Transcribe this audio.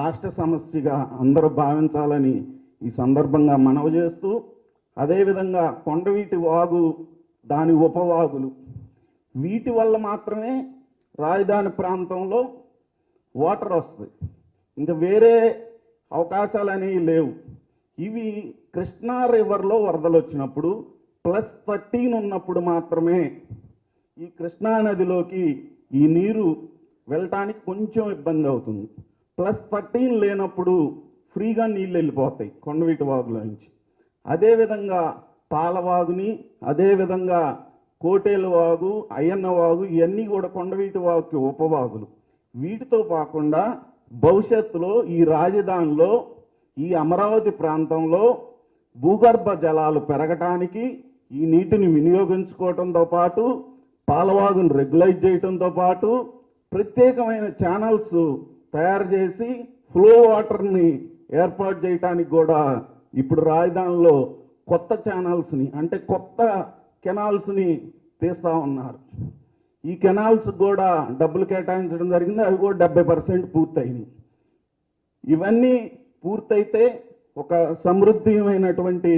రాష్ట్ర సమస్యగా అందరూ భావించాలని ఈ సందర్భంగా మనవి చేస్తూ అదేవిధంగా కొండవీటి వాగు దాని ఉపవాగులు. వీటి వల్ల మాత్రమే రాజధాని ప్రాంతంలో వాటర్ వస్తుంది. ఇంకా వేరే అవకాశాలు అనేవి లేవు. ఇవి కృష్ణా రివర్లో వరదలు వచ్చినప్పుడు ప్లస్ థర్టీన్ ఉన్నప్పుడు మాత్రమే ఈ కృష్ణా నదిలోకి ఈ నీరు వెళ్ళటానికి కొంచెం ఇబ్బంది అవుతుంది. ప్లస్ థర్టీన్ లేనప్పుడు ఫ్రీగా నీళ్ళు వెళ్ళిపోతాయి కొండవీటి వాగులో నుంచి. అదేవిధంగా పాలవాగుని అదేవిధంగా కోటేలు వాగు అయ్యన్న వాగు ఇవన్నీ కూడా కొండవీటి వాగుకి ఉపవాగులు. వీటితో కాకుండా భవిష్యత్తులో ఈ రాజధానిలో ఈ అమరావతి ప్రాంతంలో భూగర్భ జలాలు పెరగటానికి ఈ నీటిని వినియోగించుకోవడంతో పాటు పాలవాగును రెగ్యులైజ్ చేయడంతో పాటు ప్రత్యేకమైన ఛానల్స్ తయారు చేసి ఫ్లో వాటర్ని ఏర్పాటు చేయడానికి కూడా ఇప్పుడు రాజధానిలో కొత్త ఛానల్స్ని అంటే కొత్త కెనాల్స్ని తీస్తూ ఉన్నారు. ఈ కెనాల్స్ కూడా డబ్బులు కేటాయించడం జరిగింది అవి కూడా డెబ్బై పర్సెంట్ పూర్తయినాయి. ఇవన్నీ పూర్తయితే ఒక సమృద్ధిమైనటువంటి